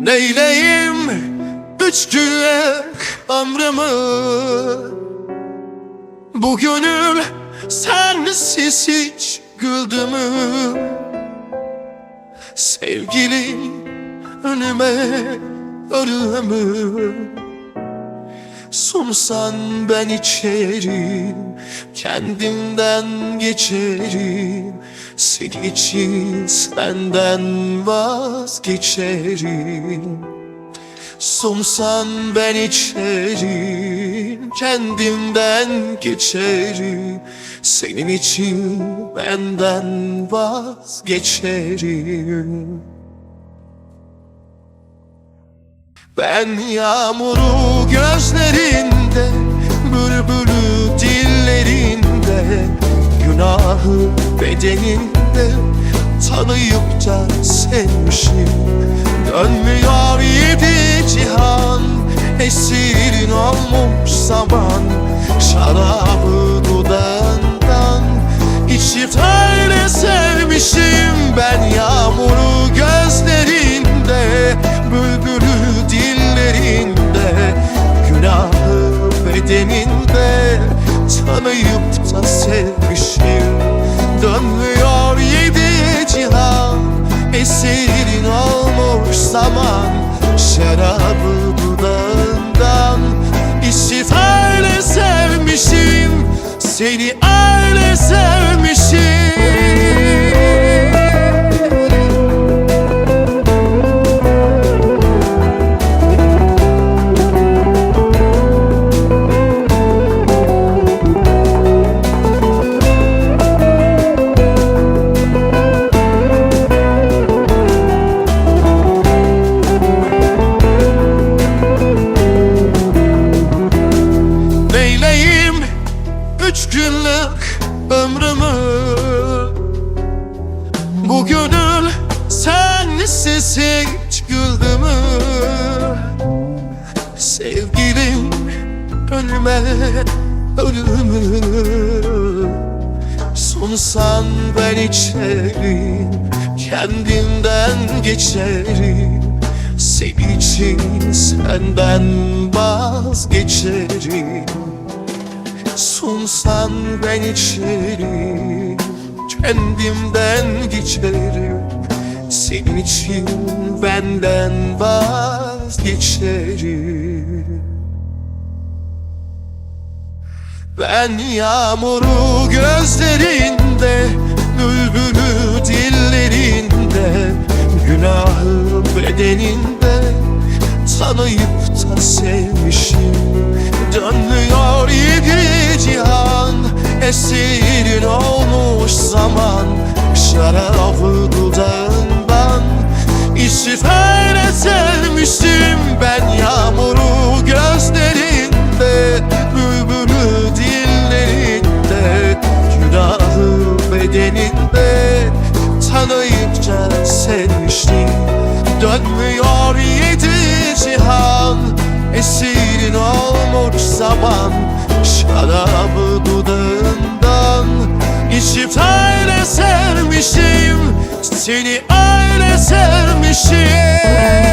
Neyleyim? Üç günlük ömrümü. Bu gönül sensiz hiç güldü mü? Sevgilim önüme ölümü Sunsan ben içerim Kendimden geçerim Senin için senden vazgeçerim. Sunsan ben içerim Kendimden geçerim. Senin için benden vazgeçerim. Ben yağmuru gözlerinde sevmişim Dönmüyor yedi cihan Esirin olmuş zaman. Şarabı dudağından İçip öyle sevmişim. Ben yağmuru gözlerinde Bülbülü dillerinde Günahı bedeninde Tanıyıp da sevmişim Şarabı dudağından. İçip öyle sevmişim. Seni öyle sevmişim Bu gönül sensiz hiç güldü mü Sevgilim önüme ölümü. Sunsan ben içerim Kendimden geçerim. Senin için senden vazgeçerim. Sunsan ben içerim Kendimden geçerim. Senin için benden vazgeçerim. Ben yağmuru gözlerinde Bülbülü dillerinde Günahı bedeninde Tanıyıp da sevmişim Günahı bedeninde Tanıyınca sevmiştim. Dönmüyor yedi cihan Esirin olmuş zaman. Şarabı dudağından İçip öyle sevmişim Seni öyle sevmişim